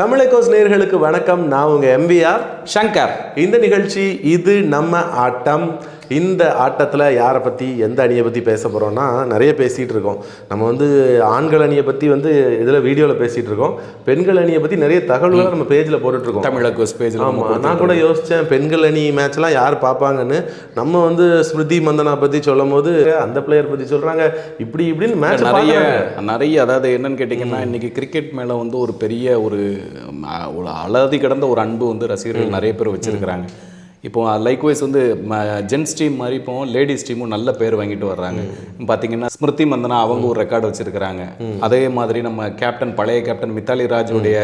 தமிழகோஸ் நேயர்களுக்கு வணக்கம். நான் உங்க எம்பிஆர் சங்கர். இந்த நிகழ்ச்சி இது நம்ம ஆட்டம். இந்த ஆட்டத்தில் யாரை பற்றி எந்த அணியை பற்றி பேச போகிறோம்னா நிறைய பேசிகிட்டு இருக்கோம். நம்ம வந்து ஆண்கள் அணியை பற்றி வந்து இதில் வீடியோவில் பேசிகிட்டு இருக்கோம். பெண்கள் அணியை பற்றி நிறைய தகவல்களை நம்ம பேஜில் போட்டுட்ருக்கோம் தமிழக பேஜில் ஆமாம் நான் கூட யோசித்தேன் பெண்கள் அணி மேட்ச்லாம் யார் பார்ப்பாங்கன்னு. நம்ம வந்து ஸ்மிருதி மந்தனா பற்றி சொல்லும் போது அந்த பிளேயர் பற்றி சொல்கிறாங்க இப்படி இப்படின்னு மேட்ச் நிறைய நிறைய அதாவது என்னன்னு கேட்டிங்கன்னா இன்னைக்கு கிரிக்கெட் மேலே வந்து ஒரு பெரிய ஒரு அலாதி கடந்த ஒரு அன்பு வந்து ரசிகர்கள் நிறைய பேர் வச்சிருக்கிறாங்க. இப்போ லைக்வைஸ் வந்து ஜென்ஸ் டீம் மாதிரி இப்போ லேடிஸ் டீமும் நல்ல பேர் வாங்கிட்டு வர்றாங்க. பார்த்தீங்கன்னா ஸ்மிருதி மந்தனா அவங்க ஒரு ரெக்கார்டு வச்சிருக்கிறாங்க. அதே மாதிரி நம்ம கேப்டன் பழைய கேப்டன் மித்தாலி ராஜுடைய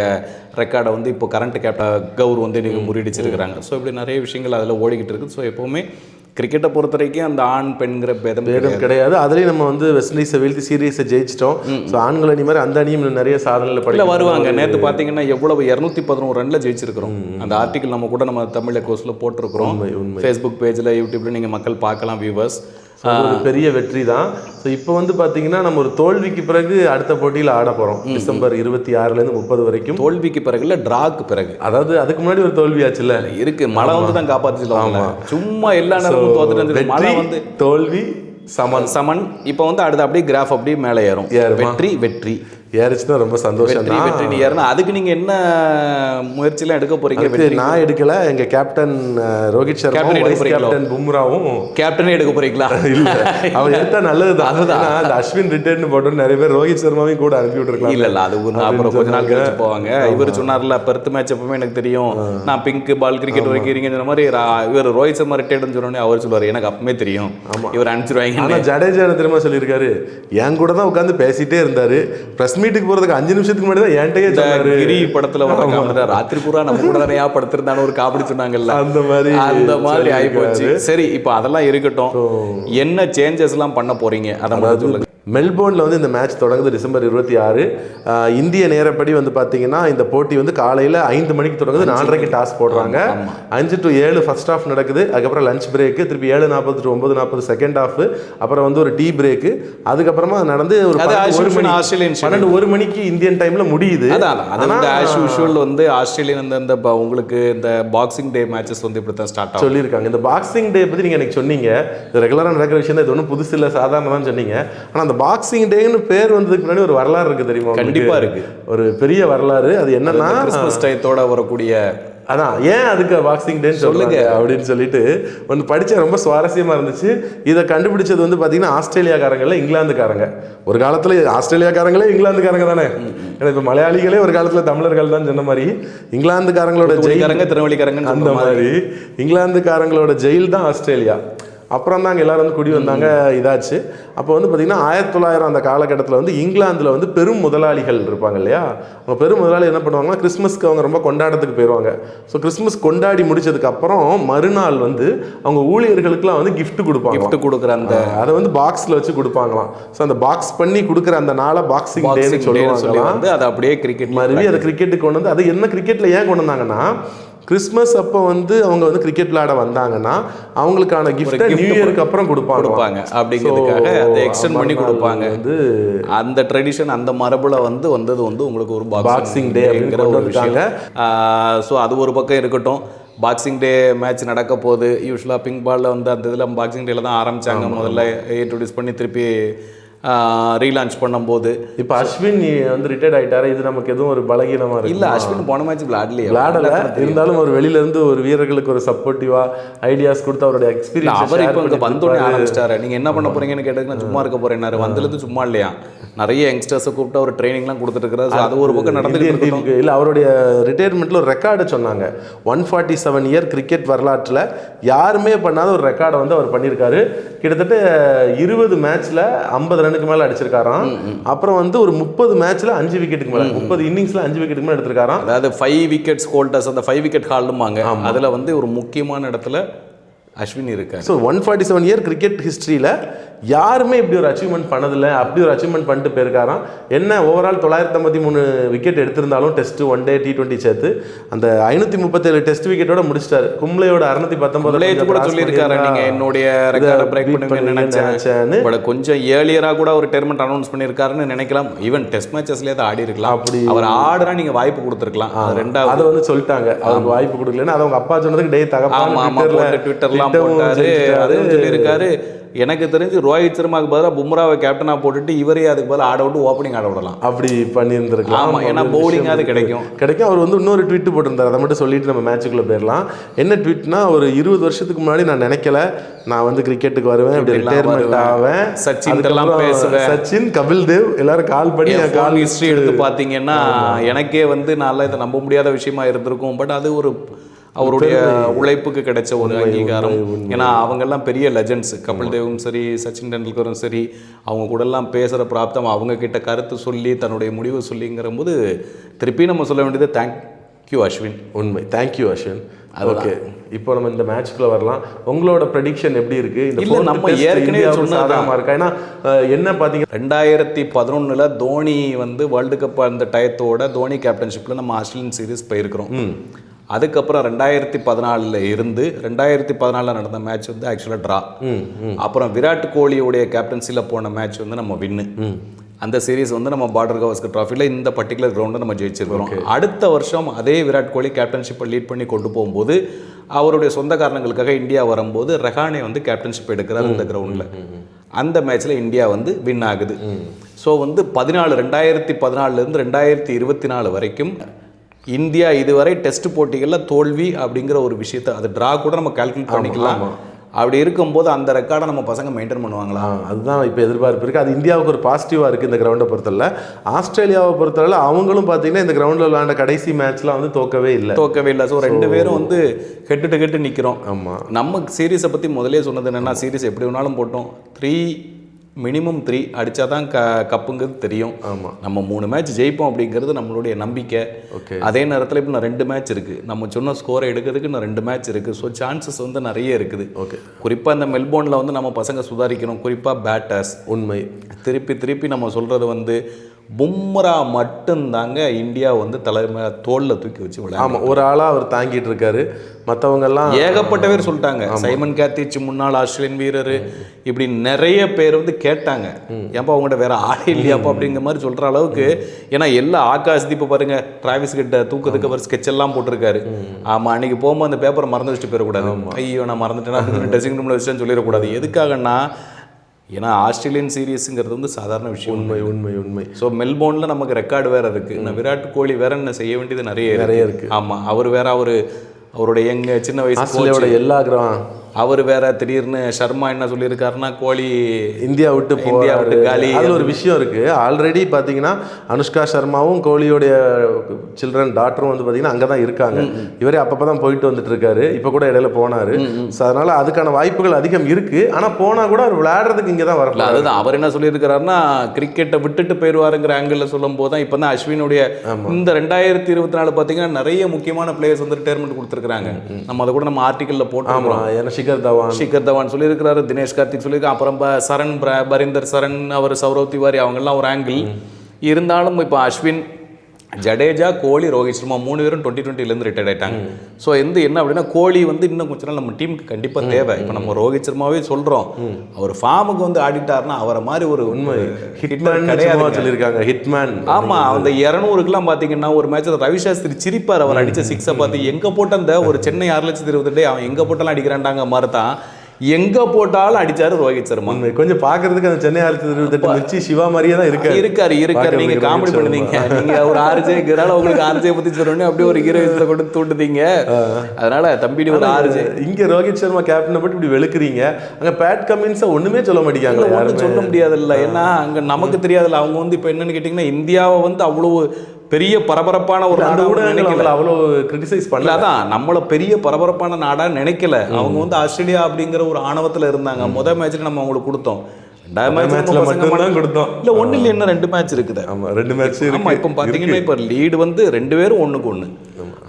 ரெக்கார்டை வந்து இப்போ கரண்ட் கேப்டன் கௌர் வந்து முறியடிச்சிருக்கிறாங்க. ஸோ இப்படி நிறைய விஷயங்கள் அதில் ஓடிக்கிட்டு இருக்குது. ஸோ எப்போவுமே கிரிக்கெட்டை பொறுத்த வரைக்கும் அந்த ஆண் பெண்கிற பேதம் பேரும் கிடையாது. அதுலேயும் நம்ம வந்து வெஸ்ட் இண்டீஸை வீழ்த்தி சீரியஸை ஜெயிச்சிட்டோம். ஸோ ஆண்கள் அணி மாதிரி அந்த அணியும் நிறைய சாதனையில் இல்ல படிக்க வருவாங்க. நேத்து பாத்தீங்கன்னா எவ்வளவு? இரநூத்தி பதினோரு ரன்ல ஜெயிச்சிருக்கிறோம். அந்த ஆர்டிகல் நம்ம கூட நம்ம தமிழ் கோர்ஸ்ல போட்டிருக்கிறோம். ஃபேஸ்புக் பேஜ்ல யூடியூப்ல நீங்க மக்கள் பார்க்கலாம் வியூவர்ஸ் ஒரு பெரிய வெற்றி தான் ஸோ இப்போ வந்து பார்த்தீங்கன்னா நம்ம ஒரு தோல்விக்கு பிறகு அடுத்த போட்டியில் ஆட போகிறோம் டிசம்பர் இருபத்தி ஆறுலேருந்து முப்பது வரைக்கும். தோல்விக்கு பிறகு இல்ல டிராக்கு பிறகு. அதாவது அதுக்கு முன்னாடி ஒரு தோல்வி ஆச்சுல்ல? இருக்கு. மழை வந்து தான் சொல்லுவாங்க சும்மா எல்லா நேரமும் தோத்துட்டு. மழை வந்து தோல்வி சமன். சமன். இப்போ வந்து அடுத்து அப்படியே கிராஃப் அப்படியே மேலே ஏறுமா? வெற்றி வெற்றி. ஏறிச்சுன்னா ரொம்ப சந்தோஷம் தான். வெற்றி அதுக்கு நீங்க என்ன முயற்சிலாம் எடுக்க போறீங்க? அடுத்து நான் எடுக்கல. எங்க கேப்டன் ரோஹித் சர்மா? கேப்டன் பும்ராவும். கேப்டனே எடுக்க போறீங்களா? இல்ல. அவன் எடுத்தா நல்லது தான் அதுதான் அந்த அஸ்வின் ரிட்டர்ன் போட்டு நிறைய பேர் ரோஹித் சர்மாவையும் கூட அனுப்பி விட்டுருக்கலாம். இல்ல இல்ல. அது அப்புறம் கொஞ்ச நாள் கழிச்சு போவாங்க. இவர் சொன்னார்ல பெருத்து மேட்ச் எப்பவுமே எனக்கு தெரியும். நான் பிங்க் பால் கிரிக்கெட் சொன்ன மாதிரி இவர் ரோஹித் சர்மா ரிட்டையர்ட்னு சொன்னோடனே அவர் சொல்லுவார் எனக்கு அப்பவே தெரியும். இவர் அனுப்பிச்சிருவாங்க ஆனா ஜடேஜா தெரியுமா சொல்லியிருக்காரு? என் கூட தான் உட்காந்து பேசிட்டே இருந்தாரு. பிரஸ் மீட்டுக்கு போறதுக்கு அஞ்சு நிமிஷத்துக்கு முன்னாடி தான் என்கிட்டயே கிரி படத்துல வர ராத்திரி பூரா நம்ம கூட நிறையா படுத்திருந்தான்னு ஒரு காமெடி சொன்னாங்கல்ல. அந்த மாதிரி அந்த மாதிரி ஆயிப்போச்சு. சரி இப்போ அதெல்லாம் இருக்கட்டும். என்ன சேஞ்சஸ் எல்லாம் பண்ண போறீங்க? அதை மட்டும் சொல்லுங்க. மெல்போர்னில் வந்து இந்த மேட்ச் தொடங்குது டிசம்பர் இருபத்தி ஆறு. இந்திய நேரப்படி வந்து பார்த்தீங்கன்னா இந்த போட்டி வந்து காலையில் ஐந்து மணிக்கு தொடங்குது நாலரைக்கு டாஸ் போடுறாங்க. அஞ்சு டு ஏழு ஃபர்ஸ்ட் ஹாஃப் நடக்குது அதுக்கப்புறம் லஞ்ச் பிரேக்கு திருப்பி ஏழு நாற்பது டு ஒன்பது நாற்பது செகண்ட் ஹாஃப் அப்புறம் வந்து ஒரு டீ பிரேக்கு அதுக்கப்புறமா நடந்து ஒரு மணி ஆஸ்திரேலியன். பன்னெண்டு ஒரு மணிக்கு இந்தியன் டைம்ல முடியுது. அதான் ஆஸ் யூஷுவல் வந்து ஆஸ்திரேலியன் இந்த உங்களுக்கு இந்த பாக்ஸிங் டே மேட்சஸ் வந்து இப்படி தான் ஸ்டார்ட் சொல்லியிருக்காங்க. இந்த பாக்ஸிங் டே பற்றி நீங்கள் எனக்கு சொன்னீங்க. இது ரெகுலராக நடக்கிற விஷயம் தான் இது ஒன்றும் புதுசு இல்லை சாதாரண தான் சொன்னீங்க ஆனால் அந்த பாக்ஸிங் டேன்னு பேர் வந்ததுக்கு முன்னாடி ஒரு வரலாறு இருக்கு தெரியுமா உங்களுக்கு? கண்டிப்பா இருக்கு. ஒரு பெரிய வரலாறு. அது என்னன்னா கிறிஸ்மஸ் டயத்தோட வரக்கூடிய அதான் ஏன் அதுக்கு பாக்ஸிங் டே சொல்லுங்க. அப்படின்னு சொல்லிட்டு ஒன்று படிச்ச ரொம்ப சுவாரஸ்யமா இருந்துச்சு. இதை கண்டுபிடிச்சது வந்து பார்த்தீங்கன்னா ஆஸ்திரேலியாக்காரங்கள்ல இங்கிலாந்துக்காரங்க. ஒரு காலத்துல ஆஸ்திரேலியாக்காரங்களே இங்கிலாந்துக்காரங்க தானே? ஏன்னா இப்போ மலையாளிகளே ஒரு காலத்துல தமிழர்கள் தான் சொன்ன மாதிரி இங்கிலாந்துக்காரங்களோட ஜெயில் ஜெயிக்காரங்க திருநெல்வேலிக்காரங்கன்னு அந்த மாதிரி இங்கிலாந்துக்காரங்களோட ஜெயில் தான் ஆஸ்திரேலியா. அப்புறம் தான் எல்லாரும் வந்து குடி வந்தாங்க இதாச்சு. அப்போ வந்து பார்த்தீங்கன்னா ஆயிரத்தி தொள்ளாயிரம் அந்த காலகட்டத்தில் வந்து இங்கிலாந்தில் வந்து பெரும் முதலாளிகள் இருப்பாங்க இல்லையா? அவங்க பெரும் முதலாளி என்ன பண்ணுவாங்கன்னா கிறிஸ்மஸ்க்கு அவங்க ரொம்ப கொண்டாட்டத்துக்கு போயிடுவாங்க ஸோ கிறிஸ்மஸ் கொண்டாடி முடிச்சதுக்கு அப்புறம் மறுநாள் வந்து அவங்க ஊழியர்களுக்குலாம் வந்து gift கொடுப்பாங்க gift கொடுக்குற அந்த அதை வந்து பாக்ஸில் வச்சு கொடுப்பாங்களாம். ஸோ அந்த பாக்ஸ் பண்ணி கொடுக்குற அந்த நாளை பாக்ஸிங் டேன்னு சொல்லுவாங்க அது அப்படியே கிரிக்கெட் மறுபடியும் அதை கிரிக்கெட்டுக்கு கொண்டு வந்து அது என்ன கிரிக்கெட்டில் ஏன் கொண்டு வந்தாங்கன்னா கிறிஸ்மஸ் அப்போ வந்து அவங்க வந்து கிரிக்கெட் விளையாட வந்தாங்கன்னா அவங்களுக்கான கிஃப்ட்டை gift நியூ இயருக்கு அப்புறம் கொடுப்பாங்க கொடுப்பாங்க. அப்படிங்கிறதுக்காக அதை எக்ஸ்டெண்ட் பண்ணி கொடுப்பாங்க. வந்து அந்த ட்ரெடிஷன் அந்த மரபுல வந்து வந்தது வந்து உங்களுக்கு ஒரு Boxing Day அப்படின்னு கொண்டு வந்துட்டாங்க. ஸோ அது ஒரு பக்கம் இருக்கட்டும். பாக்ஸிங் டே மேட்ச் நடக்க போகுது. யூஸ்வலாக பிங்க் பாலில் வந்து அந்த இதில் பாக்ஸிங் டேல தான் ஆரம்பிச்சாங்க. முதல்ல இன்ட்ரடியூஸ் பண்ணி திருப்பி ரீலான்ச் பண்ணும்போது. இப்போ அஸ்வின் வந்து ரிட்டையர்ட் ஆயிட்டாரு. இது நமக்கு எதுவும் ஒரு பலகீனமா இருக்கு. இல்ல அஸ்வின் போன மேட்ச் விளையாடலையே. விளையாடல. இருந்தாலும் ஒரு வெளியில இருந்து ஒரு வீரர்களுக்கு ஒரு சப்போர்ட்டிவா ஐடியாஸ் கொடுத்து அவருடைய எக்ஸ்பீரியன்ஸ் அவர் இப்போ இங்கே வந்தோடனே ஆரம்பிச்சிட்டாரு. நீங்க என்ன பண்ண போறீங்கன்னு கேட்டதுக்கு நான் சும்மா இருக்க போறேன்னாரு வந்ததுலேருந்து சும்மா இல்லையா? நிறைய யங்ஸ்டர்ஸை கூப்பிட்டு அவர் ட்ரைனிங்லாம் கொடுத்துட்டு அது ஒரு பக்கம் டீமுக்கு இல்லை அவருடைய ரிட்டையர்மெண்ட்டில் ஒரு ரெக்கார்டு சொன்னாங்க. One forty seven year cricket வரலாற்றில் யாருமே பண்ணாத ஒரு ரெக்கார்டை வந்து அவர் பண்ணியிருக்காரு. கிட்டத்தட்ட இருபது மேட்ச்சில் ஐம்பது ரன்னுக்கு மேலே அடிச்சிருக்காராம். அப்புறம் வந்து ஒரு முப்பது மேட்ச்சில் அஞ்சு விக்கெட்டுக்கு மேலே. முப்பது இன்னிங்ஸில் அஞ்சு விக்கெட்டுக்கு மேலே எடுத்திருக்காராம். அதாவது ஃபைவ் விக்கெட்ஸ் ஹோல்டர்ஸ் அந்த ஃபைவ் விக்கெட் ஹால்டுமாங்க அதுல வந்து ஒரு முக்கியமான இடத்துல அஸ்வின் இருக்காரு. So one forty seven year cricket ஹிஸ்ட்ரியில் யாருமே இப்படி ஒரு அச்சீவ்மெண்ட் பண்ணதில்லை. அப்படி ஒரு அச்சீவ்மெண்ட் பண்ணிட்டு போயிருக்காராம். என்ன ஓவரால் தொள்ளாயிரத்தி ஐம்பத்தி மூணு wicket எடுத்திருந்தாலும் test one day T twenty சேர்த்து அந்த ஐநூற்றி முப்பத்தேழு டெஸ்ட் விக்கெட்டோட முடிச்சிட்டாரு. கும்ளையோட அறுநூத்தி வில்லேஜ் கூட சொல்லியிருக்காரு நீங்க? என்னுடைய ரெக்கார்டை பிரேக் நினைச்சேன்னு. கொஞ்சம் ஏர்லியரா கூட ஒரு டெர்மெண்ட் அனௌன்ஸ் பண்ணியிருக்காருன்னு நினைக்கலாம். ஈவன் டெஸ்ட் மேட்சஸ்லேயே அதை ஆடி இருக்கலாம். அப்படி- அவர் ஆடுறா நீங்க வாய்ப்பு கொடுத்துருக்கலாம். ரெண்டாவது. அதை வந்து சொல்லிட்டாங்க. அவருக்கு வாய்ப்பு கொடுக்கலன்னு. அதை அவங்க அப்பா சொன்னதுக்கு டே போட்டு ட்விட்டர்லாம் போட்டாரு. அதுவும் சொல்லியிருக்காரு. எனக்கு தெரிஞ்சு ரோஹித் சர்மாக்கு பதிலாக பும்ராவை கேப்டனா போட்டுட்டு இவரே அதுக்கு பதிலா ஆட விட்டு ஓப்பனிங் ஆட விடலாம். அப்படி பண்ணியிருந்திருக்கலாம். ஆமா ஏன்னா விஷயம் அது. கிடைக்கும். கிடைக்கும். அவர் வந்து இன்னொரு ட்வீட் போட்டிருந்தார். அதை மட்டும் சொல்லிட்டு நம்ம மேட்சுக்குள்ள போயிடலாம். என்ன ட்வீட்னா ஒரு இருபது வருஷத்துக்கு முன்னாடி நான் நினைக்கல நான் வந்து கிரிக்கெட்டுக்கு வருவேன் இப்படி ரிட்டையர்மெண்ட். ஆவேன். சச்சின் எல்லாம் பேசுவேன். சச்சின் கபில் தேவ் எல்லாரும் கால் பண்ணி கால் ஹிஸ்ட்ரி எடுத்து பார்த்தீங்கன்னா எனக்கே வந்து நல்லா இதை நம்ப முடியாத விஷயமா இருந்திருக்கும். பட் அது ஒரு அவருடைய உழைப்புக்கு கிடைச்ச ஒரு அங்கீகாரம். ஏன்னா அவங்கெல்லாம் பெரிய லெஜண்ட்ஸ் கபில் தேவும் சரி சச்சின் டெண்டுல்கரும் சரி அவங்க கூடலாம் பேசுகிற பிராப்தம் அவங்க கிட்ட கருத்து சொல்லி தன்னுடைய முடிவு சொல்லிங்கிற போது திருப்பி நம்ம சொல்ல வேண்டியது தேங்க்யூ அஸ்வின் உண்மை. தேங்க்யூ அஸ்வின் ஓகே இப்போ நம்ம இந்த மேட்ச்க்குள்ள வரலாம். உங்களோட ப்ரெடிக்ஷன் எப்படி இருக்கு? இந்த நம்ம ஏற்கனவே. சாதகமா இருக்கா? ஏன்னா என்ன பாத்தீங்க ரெண்டாயிரத்தி பதினொன்றில் தோனி வந்து வேர்ல்டு கப் அந்த டயத்தோட தோனி கேப்டன்ஷிப்பில் நம்ம ஆஸ்திரேலியன் சீரிஸ் போயிருக்கிறோம். அதுக்கப்புறம் ரெண்டாயிரத்தி பதினாலில் இருந்து ரெண்டாயிரத்தி பதினாலில் நடந்த மேட்ச் வந்து ஆக்சுவலாக ட்ரா அப்புறம் விராட் கோலியுடைய கேப்டன்சியில் போன மேட்ச் வந்து நம்ம வின்னு அந்த சீரிஸ் வந்து நம்ம பார்டர் கவஸ்கர் ட்ராஃபியில் இந்த பர்டிகுலர் கிரவுண்டை நம்ம ஜெயிச்சிருக்கிறோம். அடுத்த வருஷம் அதே விராட் கோலி கேப்டன்ஷிப்பை லீட் பண்ணி கொண்டு போகும்போது அவருடைய சொந்த காரணங்களுக்காக இந்தியா வரும்போது ரெஹானே வந்து கேப்டன்ஷிப் எடுக்கிறார் இந்த கிரவுண்டில் அந்த மேட்ச்சில் இந்தியா வந்து வின் ஆகுது. ஸோ வந்து பதினாலு ரெண்டாயிரத்தி பதினாலுலேருந்து ரெண்டாயிரத்தி இருபத்தி நாலு வரைக்கும் இந்தியா இதுவரை டெஸ்ட் போட்டிகளில் தோல்வி அப்படிங்கிற ஒரு விஷயத்தை அது ட்ரா கூட நம்ம கால்குலேட் பண்ணிக்கலாம். அப்படி இருக்கும்போது அந்த ரெக்கார்டை நம்ம பசங்க மெயின்டைன் பண்ணுவாங்களா? அதுதான் இப்போ எதிர்பார்ப்பு இருக்குது அது இந்தியாவுக்கு ஒரு பாசிட்டிவாக இருக்குது இந்த கிரவுண்டை பொறுத்தவரை ஆஸ்திரேலியாவை பொறுத்தவரை அவங்களும் பார்த்தீங்கன்னா இந்த கிரவுண்டில் விளையாண்ட கடைசி மேட்ச்லாம் வந்து தோக்கவே இல்லை. தோக்கவே இல்லை. ஸோ ரெண்டு பேரும் வந்து ஹெட்டு டு ஹெட்டு நிற்கிறோம் ஆமாம் நம்ம சீரீஸை பற்றி முதலே சொன்னது என்னென்னா சீரிஸ் எப்படி வேணாலும் போட்டோம். த்ரீ மினிமம் த்ரீ அடித்தா தான் க கப்புங்கிறது தெரியும். ஆமாம் நம்ம மூணு மேட்ச் ஜெயிப்போம் அப்படிங்கிறது நம்மளுடைய நம்பிக்கை. ஓகே அதே நேரத்தில் இப்போ நான் ரெண்டு மேட்ச் இருக்குது நம்ம சொன்ன ஸ்கோரை எடுக்கிறதுக்கு இன்னும் ரெண்டு மேட்ச் இருக்குது ஸோ சான்சஸ் வந்து நிறைய இருக்குது. ஓகே குறிப்பாக இந்த மெல்போர்னில் வந்து நம்ம பசங்க சுதாரிக்கணும். குறிப்பாக பேட்டர்ஸ் உண்மை. திருப்பி திருப்பி நம்ம சொல்கிறது வந்து பும்ரா மட்டும்தாங்க இந்தியா வந்து தலைமை தோளில் தூக்கி வச்சு விளையாடு ஆமாம் ஒரு ஆளாக அவர் தாங்கிட்டு இருக்காரு. மற்றவங்கெல்லாம் ஏகப்பட்ட பேர் சொல்லிட்டாங்க. சைமன் கேத்திச் முன்னாள் ஆஸ்திரேலியன் வீரர் இப்படி நிறைய பேர் வந்து கேட்டாங்க. ஏன்பா அவங்ககிட்ட வேற ஆளே இல்லையாப்பா அப்படிங்கிற மாதிரி சொல்ற அளவுக்கு ஏன்னா எல்லா ஆகாஷ் தீப பாருங்க டிராவிஸ் கிட்ட தூக்கத்துக்கு அவர் ஸ்கெட்ச் எல்லாம் போட்டிருக்காரு. ஆமா அன்னைக்கு போகும்போது அந்த பேப்பரை மறந்து வச்சுட்டு போயிடக்கூடாது. ஐயோ நான் மறந்துட்டேன்? ட்ரெஸ்ஸிங் ரூம்ல வச்சுன்னு சொல்லிடக்கூடாது. எதுக்காகன்னா ஏன்னா ஆஸ்திரேலியன் சீரியஸுங்கிறது வந்து சாதாரண விஷயம். உண்மை உண்மை உண்மை. ஸோ மெல்போர்னில் நமக்கு ரெக்கார்டு வேற இருக்கு. நான் விராட் கோலி வேற என்ன செய்ய வேண்டியது நிறைய நிறைய இருக்கு. ஆமா அவர் வேற அவரு அவருடைய எங்க சின்ன வயசு எல்லா கிரகம் அவர் வேற திடீர்னு சர்மா என்ன சொல்லியிருக்காருன்னா கோலி இந்தியா விட்டு இந்தியா விட்டு காலி. அதுல ஒரு விஷயம் இருக்கு. ஆல்ரெடி பாத்தீங்கன்னா அனுஷ்கா சர்மாவும் கோலியோடைய சில்ட்ரன் டாக்டரும் வந்து பாத்தீங்கன்னா அங்கே தான் இருக்காங்க இவரே அப்பப்போ தான் போயிட்டு வந்துட்டு இருக்காரு இப்போ கூட இடையில போனாரு. ஸோ அதனால அதுக்கான வாய்ப்புகள் அதிகம் இருக்கு. ஆனா போனா கூட அவர் விளையாடுறதுக்கு இங்கே தான் வரலாம் அதுதான். அவர் என்ன சொல்லியிருக்கிறாருன்னா கிரிக்கெட்டை விட்டுட்டு போயிடுவாருங்கிற ஆங்கிள் சொல்லும் போது தான் இப்போ தான் அஸ்வினுடைய இந்த ரெண்டாயிரத்தி இருபத்தி நாலு பார்த்தீங்கன்னா நிறைய முக்கியமான பிளேயர்ஸ் வந்து ரிட்டையர்மெண்ட் கொடுத்துருக்காங்க நம்ம அதை கூட நம்ம ஆர்டிக்கல்ல போட்டோம் ஷிகர் தவான் ஷிகர் தவான் சொல்லியிருக்கிறாரு தினேஷ் கார்த்திக் சொல்லியிருக்காரு அப்புறம் சரண் பிர- பரிந்தர் சரண் அவர் சௌரவ் திவாரி அவங்கெல்லாம் ஒரு ஆங்கிள் இருந்தாலும் இப்போ அஸ்வின் ஜடேஜா கோலி ரோஹித் சர்மா மூணு பேரும் டுவெண்ட்டி டுவெண்ட்டிலேருந்து ரிட்டையர்ட் ஆயிட்டாங்க. ஸோ எந்த என்ன அப்படின்னா கோலி வந்து இன்னும் கொஞ்ச நாள் நம்ம டீமுக்கு கண்டிப்பாக தேவை. இப்போ நம்ம ரோஹித் சர்மாவே சொல்கிறோம் அவர் ஃபார்முக்கு வந்து ஆடிட்டாருன்னா அவரை மாதிரி ஒரு உண்மை. ஹிட்மேன் கிடையாது சொல்லியிருக்காங்க ஹிட்மேன் ஆமா அந்த இரநூறுக்குலாம் பாத்தீங்கன்னா ஒரு மேட்ச்ல ரவி சாஸ்திரி சிரிப்பார். அவர் அடிச்ச சிக்ஸை பார்த்து எங்க போட்ட அந்த ஒரு சென்னை ஆறு லட்சத்தி இருபத்தெட்டு அவன் எங்க போட்டாலும் அடிக்கிறான்டாங்க மாதிரி தான் எங்க போட்டாலும் அடிச்சாரு ரோஹித் சர்மா. கொஞ்சம் பாக்குறதுக்கு அந்த சென்னை ஆயிரத்தி இருபத்தெட்டு மிர்ச்சி சிவா மாதிரியே தான் இருக்காரு. இருக்காரு இருக்காரு. நீங்க பார்க்கறதுக்கு காமெடி ரோஹித் பண்ணுதீங்க நீங்க ஒரு ஆர்ஜே இருக்கிறனால உங்களுக்கு ஆர்ஜே பத்தி சொல்லணும் அப்படியே ஒரு ஹீரோயின்ஸை கொண்டு தூண்டுதீங்க. அதனால தம்பிடி ஒரு ஆர்ஜே இங்க ரோஹித் சர்மா கேப்டனை பட்டு இப்படி வெளுக்குறீங்க. அங்க பேட் கமின்ஸை ஒண்ணுமே சொல்ல மாட்டேங்காங்களா ஒன்றும் யாருமே. சொல்ல முடியாதுல்ல. ஏன்னா அங்க நமக்கு தெரியாதுல்ல. அவங்க வந்து இப்போ என்னன்னு கேட்டிங்கன்னா இந்தியாவை வந்து அவ்வளவு பெரிய பரபரப்பான ஒரு நாடா ஊடகங்கள் நினைக்கல. அவ்வளவு கிரிட்டிசைஸ் பண்ணல. அதான் நம்மள பெரிய பரபரப்பான நாடா நினைக்கல. அவங்க வந்து ஆஸ்திரேலியா அப்படிங்கிற ஒரு ஆணவத்துல இருந்தாங்க. முத மேட்ச்ல நம்ம அவங்களுக்கு கொடுத்தோம். கொடுத்தோம். இல்ல இன்னும் ரெண்டு மேட்ச் இருக்குது. ரெண்டு மேட்ச் இப்போ பாத்தீங்கன்னா இப்போ லீடு வந்து ரெண்டு பேரும் ஒண்ணுக்கு ஒண்ணு.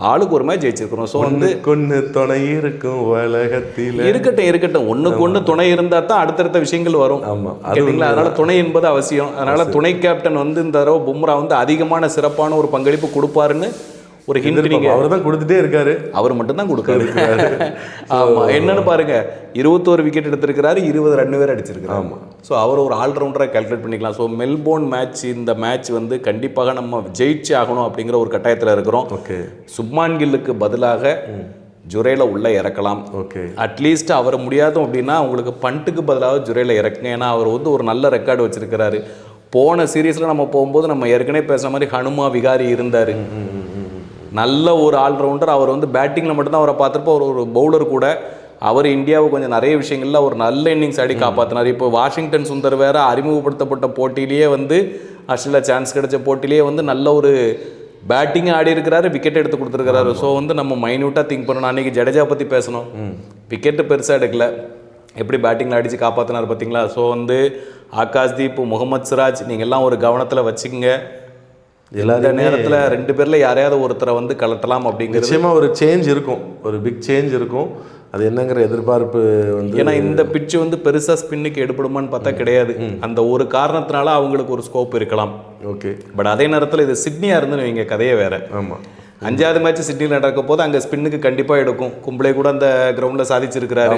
ஆளுக்கு ஒரு மேட்ச் ஜெயிச்சிருக்கிறோம் ஸோ வந்து கொன்னு துணை இருக்கும் உலகத்தில. இருக்கட்டும் இருக்கட்டும். ஒண்ணுக்கு ஒண்ணு துணை இருந்தா தான் அடுத்தடுத்த விஷயங்கள் வரும். ஆமா. அது கேட்டிங்களா? அதனால துணை என்பது அவசியம். அதனால துணை கேப்டன் வந்து இந்த தடவை பும்ரா வந்து அதிகமான சிறப்பான ஒரு பங்களிப்பு கொடுப்பாருன்னு ஒரு ஹிண்ட் நீங்க அவர் தான் கொடுத்துட்டே இருக்காரு. அவர் மட்டும் தான் கொடுக்காரு ஆமா என்னன்னு பாருங்க. இருபத்தோரு விக்கெட் எடுத்திருக்கிறாரு இருபது ரன் வேற அடிச்சிருக்காரு ஆமா. ஸோ அவர் ஒரு ஆல்ரவுண்டராக கால்குலேட் பண்ணிக்கலாம். ஸோ மெல்போர்ன் மேட்ச் இந்த மேட்ச் வந்து கண்டிப்பாக நம்ம ஜெயிச்சு ஆகணும் அப்படிங்கிற ஒரு கட்டாயத்தில் இருக்கிறோம். ஓகே. சுப்மான் கில்லுக்கு பதிலாக ஜுரேல உள்ள இறக்கலாம். ஓகே. அட்லீஸ்ட் அவர் முடியாதும் அப்படின்னா உங்களுக்கு பண்ட்டுக்கு பதிலாக ஜுரேல இறக்குங்க. ஏன்னா அவர் வந்து ஒரு நல்ல ரெக்கார்டு வச்சிருக்கிறாரு. போன சீரீஸில் நம்ம போகும்போது நம்ம ஏற்கனவே பேசுன மாதிரி ஹனுமா விகாரி இருந்தார். நல்ல ஒரு ஆல்ரவுண்டர். அவர் வந்து பேட்டிங்கில் மட்டும்தான் அவரை பார்த்துருப்போம். ஒரு ஒரு பவுலர் கூட. அவர் இந்தியாவை கொஞ்சம் நிறைய விஷயங்கள்ல ஒரு நல்ல இன்னிங்ஸ் ஆடி காப்பாற்றினார் இப்போ வாஷிங்டன் சுந்தர் வேற அறிமுகப்படுத்தப்பட்ட போட்டியிலேயே வந்து ஆஸ்திரேலியா சான்ஸ் கிடைச்ச போட்டியிலேயே வந்து நல்ல ஒரு பேட்டிங் ஆடி இருக்கிறாரு. விக்கெட் எடுத்து கொடுத்துருக்காரு ஸோ வந்து நம்ம மைன்யூட்டாக திங்க் பண்ணணும். அன்றைக்கி ஜடேஜா பற்றி பேசணும். விக்கெட்டு பெருசாக எடுக்கல. எப்படி பேட்டிங்கில் அடித்து காப்பாற்றினார் பார்த்தீங்களா? ஸோ வந்து ஆகாஷ்தீப் முகமது சிராஜ் நீங்கள் எல்லாம் ஒரு கவனத்தில் வச்சுக்கோங்க. இந்த நேரத்தில் ரெண்டு பேரில் யாரையாவது ஒருத்தரை வந்து கலட்டலாம் அப்படிங்கிறது நிச்சயமா ஒரு சேஞ்ச் இருக்கும். ஒரு பிக் சேஞ்ச் இருக்கும். அது என்னங்கிற எதிர்பார்ப்பு வந்து ஏன்னா இந்த பிட்ச் வந்து பெருசாக ஸ்பின்னுக்கு எடுப்படுமான்னு பார்த்தா கிடையாது. அந்த ஒரு காரணத்தினால அவங்களுக்கு ஒரு ஸ்கோப் இருக்கலாம். ஓகே. பட் அதே நேரத்தில் இது சிட்னியாக இருந்துன்னு வைங்க கதையே வேற. ஆமா. அஞ்சாவது மேட்ச் சிட்னியில் நடக்க போது அங்கே ஸ்பின்னுக்கு கண்டிப்பாக எடுக்கும். கும்பலே கூட அந்த கிரவுண்டில் சாதிச்சிருக்கிறாரு.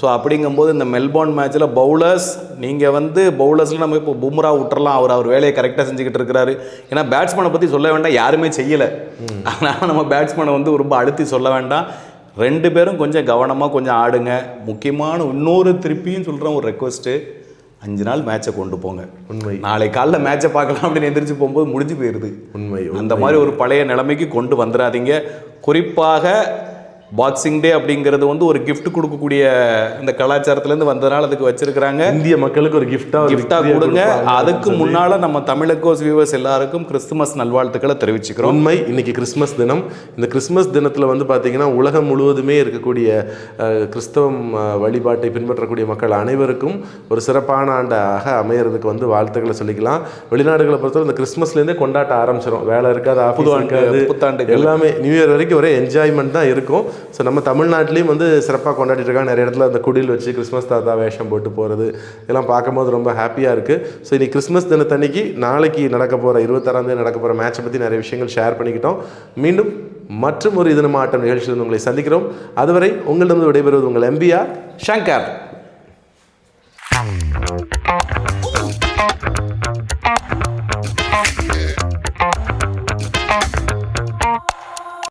ஸோ அப்படிங்கும்போது இந்த மெல்போர்ன் மேட்ச்சில் பவுலர்ஸ் நீங்கள் வந்து பவுலர்ஸில் நம்ம இப்போ பும்ரா விட்டுறலாம். அவர் அவர் வேலையை கரெக்டாக செஞ்சுக்கிட்டு இருக்கிறாரு ஏன்னா பேட்ஸ்மேனை பற்றி சொல்ல வேண்டாம் யாருமே செய்யலை. அதனால் நம்ம பேட்ஸ்மேனை வந்து ரொம்ப அழுத்தி சொல்ல வேண்டாம். ரெண்டு பேரும் கொஞ்சம் கவனமாக கொஞ்சம் ஆடுங்க. முக்கியமான இன்னொரு திருப்பியும் சொல்கிறேன் ஒரு ரெக்வஸ்ட்டு அஞ்சு நாள் மேட்சை கொண்டு போங்க. உண்மை. நாளை காலைல மேட்சை பார்க்கலாம் அப்படின்னு எந்திரிச்சு போகும்போது முடிஞ்சு போயிடுது உண்மை அந்த மாதிரி ஒரு பழைய நிலைமைக்கு கொண்டு வந்துடாதீங்க குறிப்பாக பாக்ஸிங் டே அப்படிங்கிறது வந்து ஒரு gift கொடுக்கக்கூடிய இந்த கலாச்சாரத்துலேருந்து வந்ததுனால அதுக்கு வச்சிருக்கிறாங்க. இந்திய மக்களுக்கு ஒரு கிஃப்டா கிஃப்டா கொடுங்க. அதுக்கு முன்னால நம்ம தமிழக்கோஸ் வியூவர்ஸ் எல்லாருக்கும் கிறிஸ்துமஸ் நல்வாழ்த்துக்களை தெரிவிச்சுக்கிறோம். உண்மை. இன்னைக்கு கிறிஸ்மஸ் தினம். இந்த கிறிஸ்மஸ் தினத்தில் வந்து பார்த்தீங்கன்னா உலகம் முழுவதுமே இருக்கக்கூடிய கிறிஸ்தவம் வழிபாட்டை பின்பற்றக்கூடிய மக்கள் அனைவருக்கும் ஒரு சிறப்பான ஆண்டாக அமையறதுக்கு வந்து வாழ்த்துக்களை சொல்லிக்கலாம். வெளிநாடுகளை பொறுத்தவரை இந்த கிறிஸ்மஸ்லேருந்தே கொண்டாட்ட ஆரம்பிச்சிடும் வேலை இருக்காது புத்தாண்டு. எல்லாமே நியூ இயர் வரைக்கும் ஒரே என்ஜாய்மெண்ட் தான் இருக்கும். ஸோ நம்ம தமிழ்நாட்டிலையும் வந்து சிறப்பாக கொண்டாடிட்டு இருக்காங்க. நிறைய இடத்துல அந்த குடில் வச்சு கிறிஸ்மஸ் தாத்தா வேஷம் போட்டு போகிறது இதெல்லாம் பார்க்கும்போது ரொம்ப ஹாப்பியாக இருக்குது ஸோ இன்னைக்கு கிறிஸ்மஸ் தினத்தன்னைக்கு நாளைக்கு நடக்க போகிற இருபத்தாறாந்தேதி நடக்க போகிற மேட்சை பற்றி நிறைய விஷயங்கள் ஷேர் பண்ணிக்கிட்டோம். மீண்டும் மற்றும் ஒரு இது நம்ம ஆட்டம் நிகழ்ச்சியில் உங்களை சந்திக்கிறோம். அதுவரை உங்களிடம் விடைபெறுவது உங்கள் எம்பிஆர் ஷங்கர்